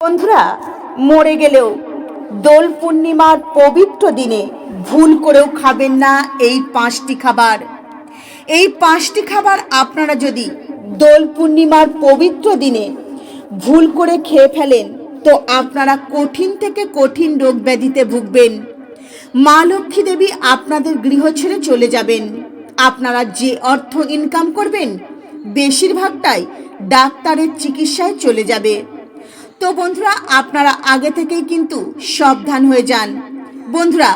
বন্ধুরা, মরে গেলেও দোল পূর্ণিমার পবিত্র দিনে ভুল করেও খাবেন না এই পাঁচটি খাবার। এই পাঁচটি খাবার আপনারা যদি দোল পূর্ণিমার পবিত্র দিনে ভুল করে খেয়ে ফেলেন, তো আপনারা কঠিন থেকে কঠিন রোগ ব্যাধিতে ভুগবেন। মা লক্ষ্মী দেবী আপনাদের গৃহ ছেড়ে চলে যাবেন। আপনারা যে অর্থ ইনকাম করবেন, বেশিরভাগটাই ডাক্তারের চিকিৎসায় চলে যাবে। তো বন্ধুরা, আপনারা আগে থেকেই কিন্তু সাবধান হয়ে যান। বন্ধুরা,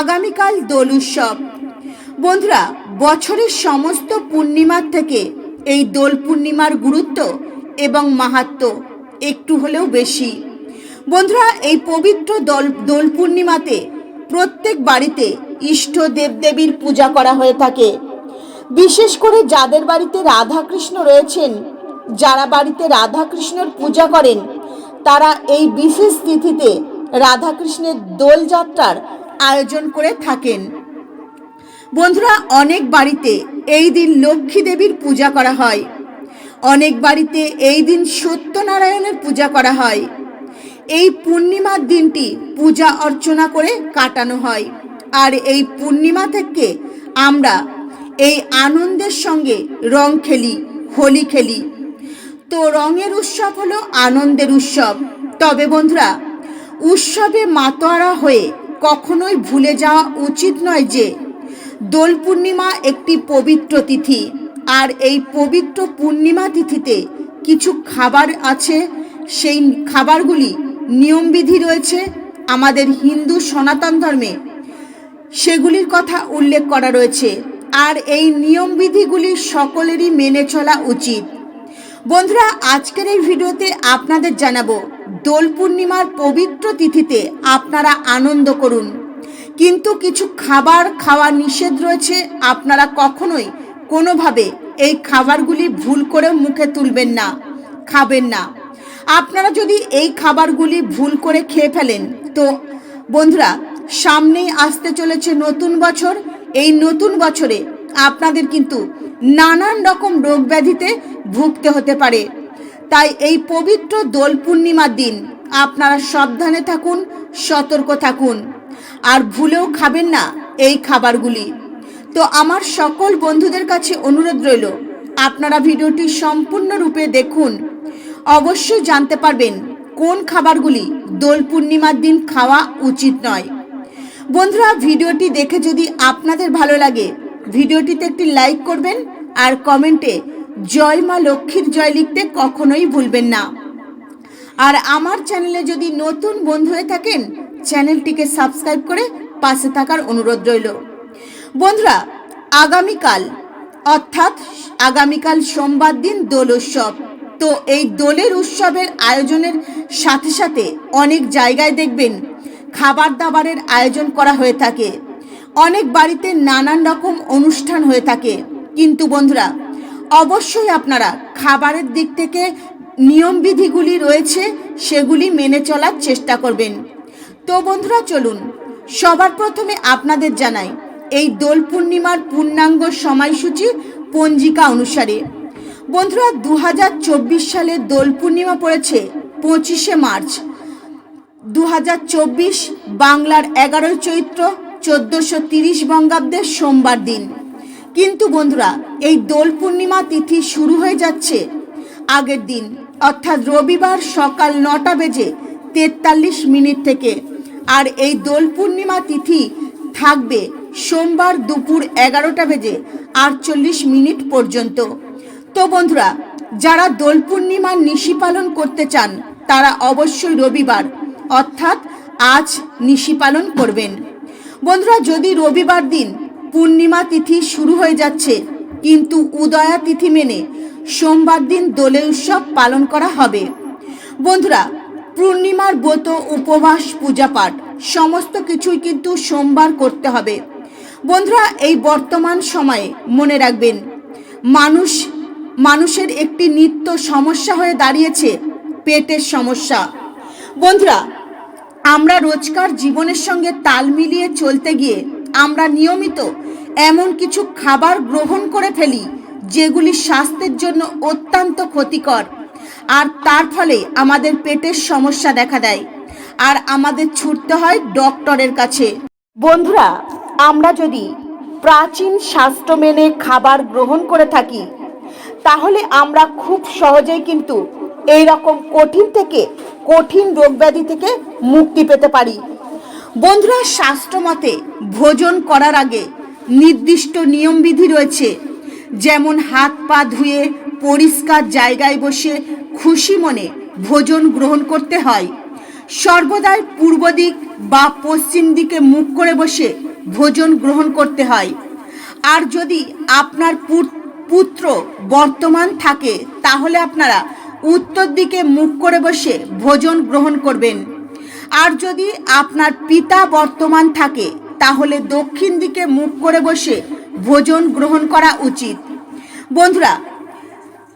আগামীকাল দোল উৎসব। বন্ধুরা, বছরের সমস্ত পূর্ণিমার থেকে এই দোল পূর্ণিমার গুরুত্ব এবং মাহাত্ম একটু হলেও বেশি। বন্ধুরা, এই পবিত্র দোল দোল পূর্ণিমাতে প্রত্যেক বাড়িতে ইষ্ট দেবদেবীর পূজা করা হয়ে থাকে। বিশেষ করে যাদের বাড়িতে রাধাকৃষ্ণ রয়েছেন, যারা বাড়িতে রাধাকৃষ্ণর পূজা করেন তারা এই বিশেষ তিথিতে রাধাকৃষ্ণের দোলযাত্রার আয়োজন করে থাকেন। বন্ধুরা, অনেক বাড়িতে এই দিন লক্ষ্মী দেবীর পূজা করা হয়। অনেক বাড়িতে এই দিন সত্যনারায়ণের পূজা করা হয়। এই পূর্ণিমার দিনটি পূজা অর্চনা করে কাটানো হয়। আর এই পূর্ণিমা থেকে আমরা এই আনন্দের সঙ্গে রং খেলি, হোলি খেলি তো রঙের উৎসব হলো আনন্দের উৎসব। তবে বন্ধুরা, উৎসবে মাতোয়ারা হয়ে কখনোই ভুলে যাওয়া উচিত নয় যে, দোল পূর্ণিমা একটি পবিত্র তিথি, আর এই পবিত্র পূর্ণিমা তিথিতে কিছু খাবার আছে। সেই খাবারগুলি নিয়মবিধি রয়েছে আমাদের হিন্দু সনাতন ধর্মে। সেগুলির কথা উল্লেখ করা রয়েছে। আর এই নিয়মবিধিগুলি সকলেরই মেনে চলা উচিত। বন্ধুরা, আজকের এই ভিডিওতে আপনাদের জানাব, দোল পূর্ণিমার পবিত্র তিথিতে আপনারা আনন্দ করুন। কিন্তু কিছু খাবার খাওয়া নিষেধ রয়েছে, আপনারা কখনোই কোনোভাবে এই খাবারগুলি ভুল করে মুখে তুলবেন না, খাবেন না। আপনারা যদি এই খাবারগুলি ভুল করে খেয়ে ফেলেন, তো বন্ধুরা, সামনেই আসতে চলেছে নতুন বছর। এই নতুন বছরে আপনাদের কিন্তু নানান রকম রোগ ব্যাধিতে ভুগতে হতে পারে। তাই এই পবিত্র দোল পূর্ণিমার দিন আপনারা সাবধানে থাকুন, সতর্ক থাকুন। আর ভুলেও খাবেন না এই খাবারগুলি। তো আমার সকল বন্ধুদের কাছে অনুরোধ রইল, আপনারা ভিডিওটি সম্পূর্ণরূপে দেখুন। অবশ্যই জানতে পারবেন কোন খাবারগুলি দোল পূর্ণিমার দিন খাওয়া উচিত নয়। বন্ধুরা, ভিডিওটি দেখে যদি আপনাদের ভালো লাগে ভিডিওটিতে একটি লাইক করবেন আর কমেন্টে জয় মা লক্ষ্মীর জয় লিখতে কখনোই ভুলবেন না। আর আমার চ্যানেলে যদি নতুন বন্ধু হয়ে থাকেন, চ্যানেলটিকে সাবস্ক্রাইব করে পাশে থাকার অনুরোধ রইল। বন্ধুরা, আগামীকাল, অর্থাৎ আগামীকাল সোমবার দিন দোল উৎসব। তো এই দোলের উৎসবের আয়োজনের সাথে সাথে অনেক জায়গায় দেখবেন খাবার দাবারের আয়োজন করা হয়ে থাকে। অনেক বাড়িতে নানান রকম অনুষ্ঠান হয়ে থাকে। কিন্তু বন্ধুরা, অবশ্যই আপনারা খাবারের দিক থেকে নিয়মবিধিগুলি রয়েছে, সেগুলি মেনে চলার চেষ্টা করবেন। তো বন্ধুরা, চলুন, সবার প্রথমে আপনাদের জানাই, এই দোল পূর্ণিমার পূর্ণাঙ্গ সময়সূচি পঞ্জিকা অনুসারে। বন্ধুরা দু হাজার চব্বিশ সালে দোল পূর্ণিমা পড়েছে পঁচিশে মার্চ। দু হাজার চব্বিশ, বাংলার এগারোই চৈত্র চোদ্দোশো তিরিশ বঙ্গাব্দের সোমবার দিন। কিন্তু বন্ধুরা, এই দোল পূর্ণিমা তিথি শুরু হয়ে যাচ্ছে। আগের দিন, অর্থাৎ রবিবার সকাল নটা বেজে তেতাল্লিশ মিনিট থেকে। আর এই দোল পূর্ণিমা তিথি থাকবে সোমবার দুপুর এগারোটা বেজে আটচল্লিশ মিনিট পর্যন্ত। তো বন্ধুরা, যারা দোল পূর্ণিমার নিশি পালন করতে চান, তারা অবশ্যই রবিবার, অর্থাৎ আজ নিশি পালন করবেন। বন্ধুরা, যদি রবিবার দিন পূর্ণিমা তিথি শুরু হয়ে যাচ্ছে, কিন্তু উদয়া তিথি মেনে সোমবার দিন দোলে উৎসব পালন করা হবে। বন্ধুরা, পূর্ণিমার ব্রত, উপবাস পূজা পাঠ সমস্ত কিছুই কিন্তু সোমবার করতে হবে। বন্ধুরা, এই বর্তমান সময়ে মনে রাখবেন, মানুষ, মানুষের একটি নিত্য সমস্যা হয়ে দাঁড়িয়েছে, পেটের সমস্যা। বন্ধুরা আমরা রোজকার জীবনের সঙ্গে তাল মিলিয়ে চলতে গিয়ে আমরা নিয়মিত এমন কিছু খাবার গ্রহণ করে ফেলি, যেগুলি স্বাস্থ্যের জন্য অত্যন্ত ক্ষতিকর। আর তার ফলে আমাদের পেটের সমস্যা দেখা দেয়। আর আমাদের ছুটতে হয় ডক্টরের কাছে। বন্ধুরা, আমরা যদি প্রাচীন স্বাস্থ্য মেনে খাবার গ্রহণ করে থাকি, তাহলে আমরা খুব সহজেই কিন্তু এই রকম কঠিন থেকে, কঠিন রোগব্যাধি থেকে মুক্তি পেতে পারি। বন্ধুরা শাস্ত্র মতে ভোজন করার আগে নির্দিষ্ট নিয়মবিধি রয়েছে। যেমন হাত পা ধুয়ে পরিষ্কার জায়গায় বসে খুশি মনে ভোজন গ্রহণ করতে হয়। সর্বদাই পূর্ব দিক বা পশ্চিম দিকে মুখ করে বসে ভোজন গ্রহণ করতে হয়। আর যদি আপনার পুত- পুত্র বর্তমান থাকে, তাহলে আপনারা উত্তর দিকে মুখ করে বসে ভোজন গ্রহণ করবেন। আর যদি আপনার পিতা বর্তমান থাকে, তাহলে দক্ষিণ দিকে মুখ করে বসে ভোজন গ্রহণ করা উচিত। বন্ধুরা,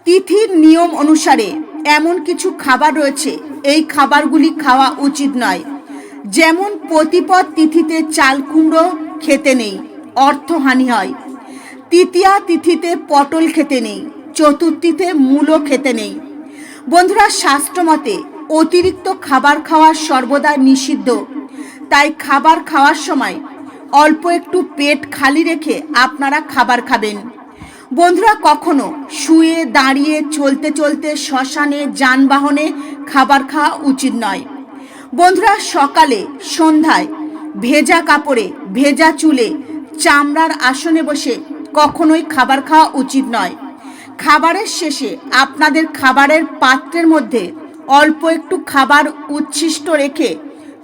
তিথির নিয়ম অনুসারে এমন কিছু খাবার রয়েছে, এই খাবারগুলি খাওয়া উচিত নয়। যেমন প্রতিপদ তিথিতে চাল কুমড়ো খেতে নেই অর্থহানি হয়। তৃতীয়া তিথিতে পটল খেতে নেই, চতুর্থীতে মূলো খেতে নেই। বন্ধুরা, শাস্ত্রমতে অতিরিক্ত খাবার খাওয়া সর্বদা নিষিদ্ধ। তাই খাবার খাওয়ার সময় অল্প একটু পেট খালি রেখে আপনারা খাবার খাবেন। বন্ধুরা, কখনো শুয়ে দাঁড়িয়ে চলতে চলতে শ্মশানে, যানবাহনে খাবার খাওয়া উচিত নয়। বন্ধুরা, সকালে সন্ধ্যায় ভেজা কাপড়ে, ভেজা চুলে চামড়ার আসনে বসে কখনোই খাবার খাওয়া উচিত নয়। খাবারের শেষে আপনাদের খাবারের পাত্রের মধ্যে অল্প একটু খাবার উচ্ছিষ্ট রেখে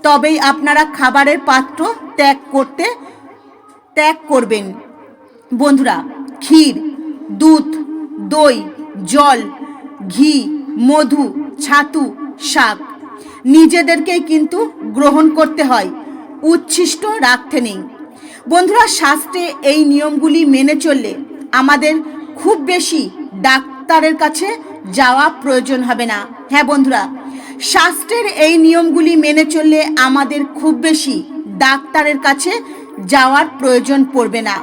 তবেই আপনারা খাবারের পাত্র ত্যাগ করতে, ত্যাগ করবেন। বন্ধুরা, ক্ষীর, দুধ, দই, জল, ঘি, মধু, ছাতু, শাক নিজেদেরকেই কিন্তু গ্রহণ করতে হয়, উচ্ছিষ্ট রাখতে নেই। বন্ধুরা, শাস্ত্রে এই নিয়মগুলি মেনে চললে আমাদের খুব বেশি ডাক্তারের কাছে যাওয়া প্রয়োজন হবে না। হ্যাঁ বন্ধুরা, শাস্ত্রের এই নিয়মগুলি মেনে চললে আমাদের খুব বেশি ডাক্তারের কাছে যাওয়ার প্রয়োজন পড়বে না।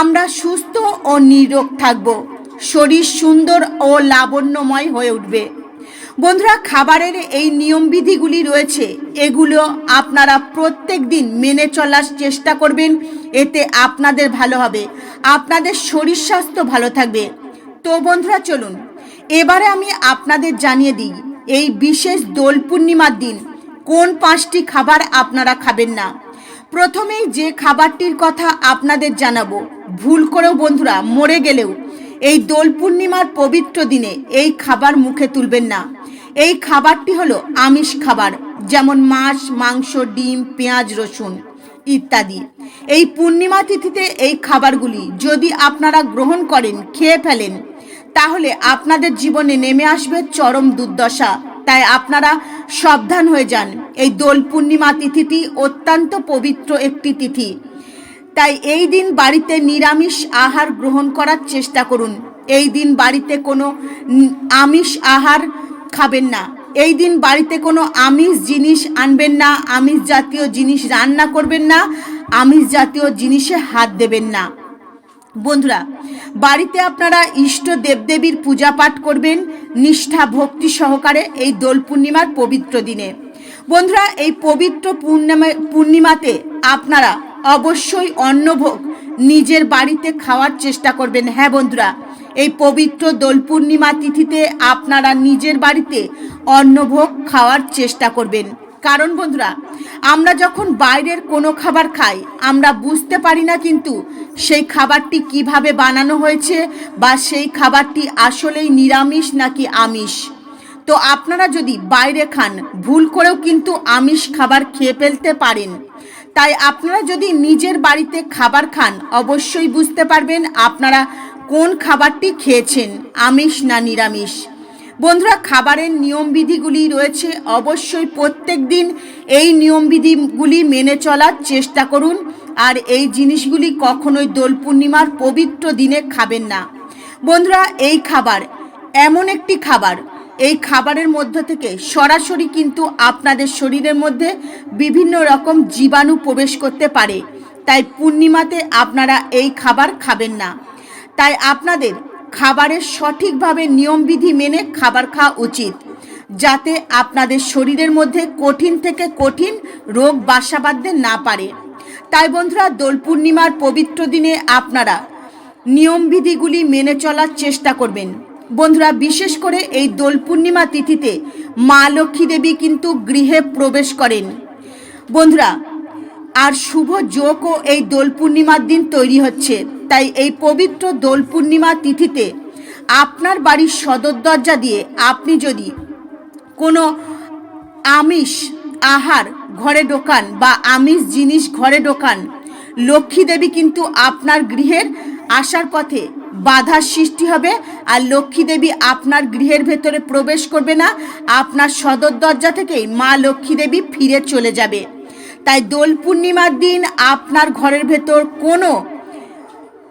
আমরা সুস্থ ও নিরোগ থাকব, শরীর সুন্দর ও লাবণ্যময় হয়ে উঠবে। বন্ধুরা, খাবারের এই নিয়মবিধিগুলি রয়েছে, এগুলো আপনারা প্রত্যেক দিন মেনে চলার চেষ্টা করবেন, এতে আপনাদের ভালো হবে, আপনাদের শরীর স্বাস্থ্য ভালো থাকবে। তো বন্ধুরা চলুন, এবারে আমি আপনাদের জানিয়ে দিই, এই বিশেষ দোল পূর্ণিমার দিন কোন পাঁচটি খাবার আপনারা খাবেন না? প্রথমেই যে খাবারটির কথা আপনাদের জানাব, ভুল করেও বন্ধুরা মরে গেলেও, এই দোল পূর্ণিমার পবিত্র দিনে এই খাবার মুখে তুলবেন না। এই খাবারটি হলো আমিষ খাবার, যেমন মাছ, মাংস, ডিম, পেঁয়াজ, রসুন। ইত্যাদি। এই পূর্ণিমা তিথিতে এই খাবারগুলি যদি আপনারা গ্রহণ করেন, খেয়ে ফেলেন, তাহলে আপনাদের জীবনে নেমে আসবে চরম দুর্দশা। তাই আপনারা সাবধান হয়ে যান। এই দোল পূর্ণিমা তিথিটি অত্যন্ত পবিত্র একটি তিথি। তাই এই দিন বাড়িতে নিরামিষ আহার গ্রহণ করার চেষ্টা করুন। এই দিন বাড়িতে কোনো আমিষ আহার খাবেন না। এই দিন বাড়িতে কোনো আমিষ জিনিস আনবেন না, আমিষ জাতীয় জিনিস রান্না করবেন না, আমিষ জাতীয় জিনিসে হাত দেবেন না। বন্ধুরা, বাড়িতে আপনারা ইষ্ট দেবদেবীর পূজা পাঠ করবেন, নিষ্ঠা ভক্তি সহকারে এই দোল পূর্ণিমার পবিত্র দিনে। বন্ধুরা, এই পবিত্র পূর্ণিমা, পূর্ণিমাতে আপনারা অবশ্যই অন্নভোগ নিজের বাড়িতে খাওয়ার চেষ্টা করবেন। হ্যাঁ বন্ধুরা এই পবিত্র দোল পূর্ণিমা তিথিতে আপনারা নিজের বাড়িতে অন্নভোগ খাওয়ার চেষ্টা করবেন। কারণ বন্ধুরা, আমরা যখন বাইরের কোনো খাবার খাই, আমরা বুঝতে পারি না কিন্তু সেই খাবারটি কীভাবে বানানো হয়েছে বা সেই খাবারটি আসলেই নিরামিষ নাকি আমিষ। তো আপনারা যদি বাইরে খান, ভুল করেও কিন্তু আমিষ খাবার খেয়ে ফেলতে পারেন। তাই আপনারা যদি নিজের বাড়িতে খাবার খান, অবশ্যই বুঝতে পারবেন আপনারা কোন খাবারটি খেয়েছেন? আমিষ না নিরামিষ? বন্ধুরা, খাবারের নিয়মবিধিগুলি রয়েছে। অবশ্যই প্রত্যেক দিন এই নিয়মবিধিগুলি মেনে চলার চেষ্টা করুন। আর এই জিনিসগুলি কখনোই দোল পূর্ণিমার পবিত্র দিনে খাবেন না। বন্ধুরা, এই খাবার এমন একটি খাবার। এই খাবারের মধ্য থেকে সরাসরি কিন্তু আপনাদের শরীরের মধ্যে বিভিন্ন রকম জীবাণু প্রবেশ করতে পারে। তাই পূর্ণিমাতে আপনারা এই খাবার খাবেন না। তাই আপনাদের খাবারের সঠিকভাবে নিয়মবিধি মেনে খাবার খাওয়া উচিত, যাতে আপনাদের শরীরের মধ্যে কঠিন থেকে কঠিন রোগ বাসা বাঁধতে না পারে। তাই বন্ধুরা, দোল পূর্ণিমার পবিত্র দিনে আপনারা নিয়মবিধিগুলি মেনে চলার চেষ্টা করবেন। বন্ধুরা, বিশেষ করে এই দোল পূর্ণিমা তিথিতে মা লক্ষ্মী দেবী কিন্তু গৃহে প্রবেশ করেন। বন্ধুরা, আর শুভ যোগও এই দোল পূর্ণিমার দিন তৈরি হচ্ছে। তাই এই পবিত্র দোল পূর্ণিমা তিথিতে আপনার বাড়ির সদর দরজা দিয়ে আপনি যদি কোনো আমিষ আহার ঘরে ঢোকান বা আমিষ জিনিস ঘরে ঢোকান, লক্ষ্মী দেবী কিন্তু আপনার গৃহের আসার পথে বাধার সৃষ্টি হবে আর লক্ষ্মী দেবী আপনার গৃহের ভেতরে প্রবেশ করবে না। আপনার সদর দরজা থেকেই মা লক্ষ্মী দেবী ফিরে চলে যাবে। তাই দোল পূর্ণিমার দিন আপনার ঘরের ভেতর কোনো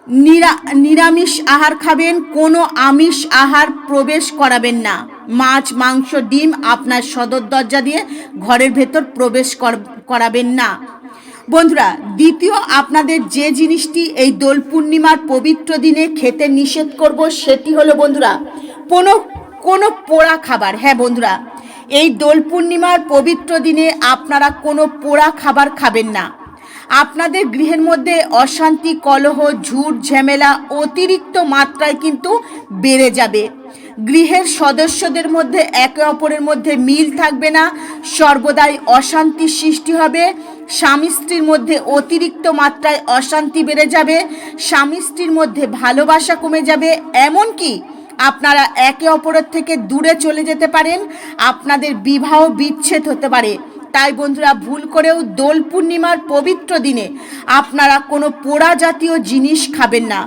নিরা, নিরামিষ আহার খাবেন, কোনো আমিষ আহার প্রবেশ করাবেন না। মাছ, মাংস, ডিম আপনার সদর দরজা দিয়ে ঘরের ভেতর প্রবেশ কর- করাবেন না। বন্ধুরা, দ্বিতীয় আপনাদের যে জিনিসটি এই দোল পূর্ণিমার পবিত্র দিনে খেতে নিষেধ করব সেটি হলো, বন্ধুরা, কোনো কোনো পোড়া খাবার। হ্যাঁ বন্ধুরা, এই দোল পূর্ণিমার পবিত্র দিনে আপনারা কোনো পোড়া খাবার খাবেন না। আপনাদের গৃহের মধ্যে অশান্তি, কলহ, ঝুট, ঝামেলা অতিরিক্ত মাত্রায় কিন্তু বেড়ে যাবে। গৃহের সদস্যদের মধ্যে একে অপরের মধ্যে মিল থাকবে না। সর্বদাই অশান্তি সৃষ্টি হবে। স্বামী স্ত্রীর মধ্যে অতিরিক্ত মাত্রায় অশান্তি বেড়ে যাবে। স্বামী স্ত্রীর মধ্যে ভালোবাসা কমে যাবে। এমনকি আপনারা একে অপরের থেকে দূরে চলে যেতে পারেন। আপনাদের বিবাহ বিচ্ছেদ হতে পারে। তাই বন্ধুরা, ভুল করেও দোল পূর্ণিমার পবিত্র দিনে আপনারা কোনো পোড়া জাতীয় জিনিস খাবেন না।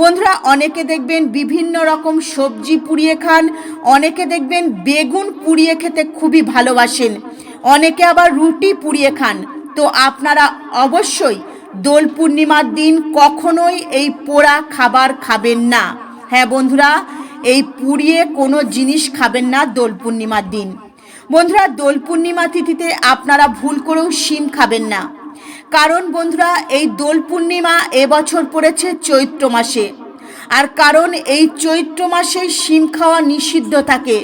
বন্ধুরা, অনেকে দেখবেন বিভিন্ন রকম সবজি পুড়িয়ে খান, অনেকে দেখবেন বেগুন পুড়িয়ে খেতে খুবই ভালোবাসেন, অনেকে আবার রুটি পুড়িয়ে খান। তো আপনারা অবশ্যই দোল পূর্ণিমার দিন কখনোই এই পোড়া খাবার খাবেন না। হ্যাঁ বন্ধুরা, এই পুড়িয়ে কোনো জিনিস খাবেন না দোল পূর্ণিমার দিন। বন্ধুরা, দোল পূর্ণিমা তিথিতে আপনারা ভুল করেও শিম খাবেন না। কারণ বন্ধুরা, এই দোল পূর্ণিমা এবছর পড়েছে চৈত্র মাসে। আর কারণ এই চৈত্র মাসে শিম খাওয়া নিষিদ্ধ থাকে।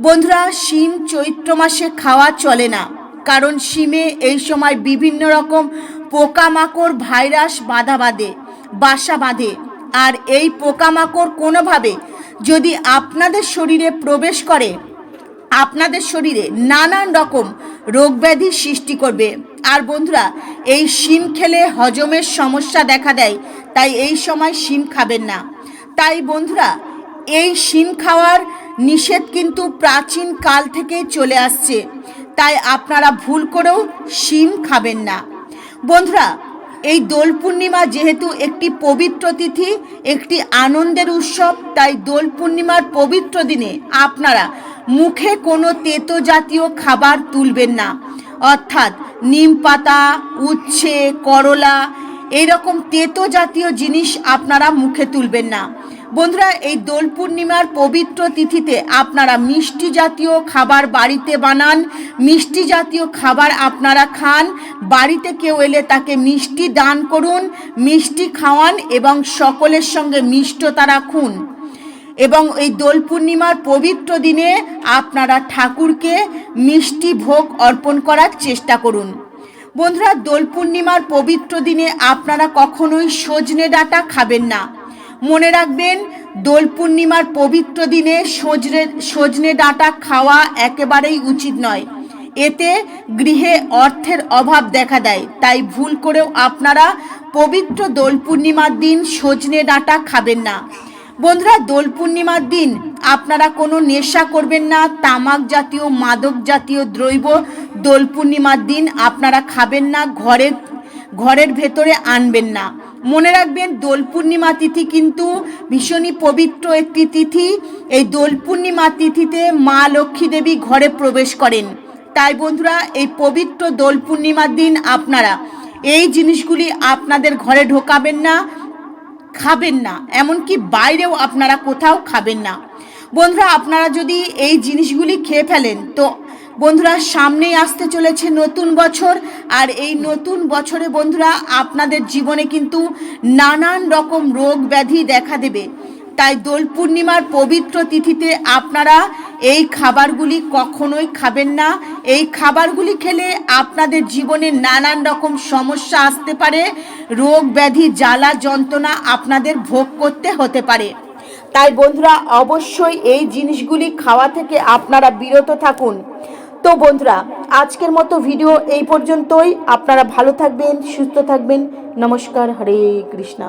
বন্ধুরা, শিম চৈত্র মাসে খাওয়া চলে না। কারণ শিমে এই সময় বিভিন্ন রকম পোকামাকড়, ভাইরাস বাধা বাঁধে, বাসা বাঁধে। আর এই পোকামাকড় কোনোভাবে যদি আপনাদের শরীরে প্রবেশ করে আপনাদের শরীরে নানান রকম রোগব্যাধি সৃষ্টি করবে। আর বন্ধুরা, এই শিম খেলে হজমের সমস্যা দেখা দেয়, তাই এই সময় শিম খাবেন না। তাই বন্ধুরা, এই শিম খাওয়ার নিষেধ কিন্তু প্রাচীন কাল থেকেই চলে আসছে। তাই আপনারা ভুল করেও শিম খাবেন না। বন্ধুরা, এই দোল পূর্ণিমা যেহেতু একটি পবিত্র তিথি, একটি আনন্দের উৎসব, তাই দোল পূর্ণিমার পবিত্র দিনে আপনারা মুখে কোনো তেতো জাতীয় খাবার তুলবেন না। অর্থাৎ নিম পাতা, উচ্ছে, করলা এইরকম তেতো জাতীয় জিনিস আপনারা মুখে তুলবেন না। বন্ধুরা, এই দোল পূর্ণিমার পবিত্র তিথিতে আপনারা মিষ্টি জাতীয় খাবার বাড়িতে বানান, মিষ্টি জাতীয় খাবার আপনারা খান, বাড়িতে কেউ এলে তাকে মিষ্টি দান করুন, মিষ্টি খাওয়ান এবং সকলের সঙ্গে মিষ্টতা রাখুন। এবং এই দোল পূর্ণিমার পবিত্র দিনে আপনারা ঠাকুরকে মিষ্টি ভোগ অর্পণ করার চেষ্টা করুন। বন্ধুরা, দোল পূর্ণিমার পবিত্র দিনে আপনারা কখনোই সজনে ডাঁটা খাবেন না। মনে রাখবেন, দোল পূর্ণিমার পবিত্র দিনে সজনে সজনে ডাঁটা খাওয়া একেবারেই উচিত নয়। এতে গৃহে অর্থের অভাব দেখা দেয়। তাই ভুল করেও আপনারা পবিত্র দোল পূর্ণিমার দিন সজনে ডাঁটা খাবেন না। বন্ধুরা, দোল পূর্ণিমার দিন আপনারা কোনো নেশা করবেন না, তামাক জাতীয়, মাদক জাতীয় দ্রব্য দোল পূর্ণিমার দিন আপনারা খাবেন না ঘরের ঘরের ভেতরে আনবেন না। মনে রাখবেন, দোল পূর্ণিমা তিথি কিন্তু ভীষণই পবিত্র একটি তিথি। এই দোল পূর্ণিমা তিথিতে মা লক্ষ্মী দেবী ঘরে প্রবেশ করেন। তাই বন্ধুরা, এই পবিত্র দোল পূর্ণিমার দিন আপনারা এই জিনিসগুলি আপনাদের ঘরে ঢোকাবেন না খাবেন না, এমনকি বাইরেও আপনারা কোথাও খাবেন না। বন্ধুরা, আপনারা যদি এই জিনিসগুলি খেয়ে ফেলেন, তো বন্ধুরা, সামনেই আসতে চলেছে নতুন বছর, আর এই নতুন বছরে বন্ধুরা, আপনাদের জীবনে কিন্তু নানান রকম রোগ ব্যাধি দেখা দেবে। তাই দোল পূর্ণিমার পবিত্র তিথিতে আপনারা এই খাবারগুলি কখনোই খাবেন না। এই খাবারগুলি খেলে আপনাদের জীবনে নানান রকম সমস্যা আসতে পারে। রোগ, ব্যাধি, জ্বালা, যন্ত্রণা আপনাদের ভোগ করতে হতে পারে। তাই বন্ধুরা, অবশ্যই এই জিনিসগুলি খাওয়া থেকে আপনারা বিরত থাকুন। তো বন্ধুরা, আজকের মতো ভিডিও এই পর্যন্তই। আপনারা ভালো থাকবেন, সুস্থ থাকবেন। নমস্কার, হরে কৃষ্ণা।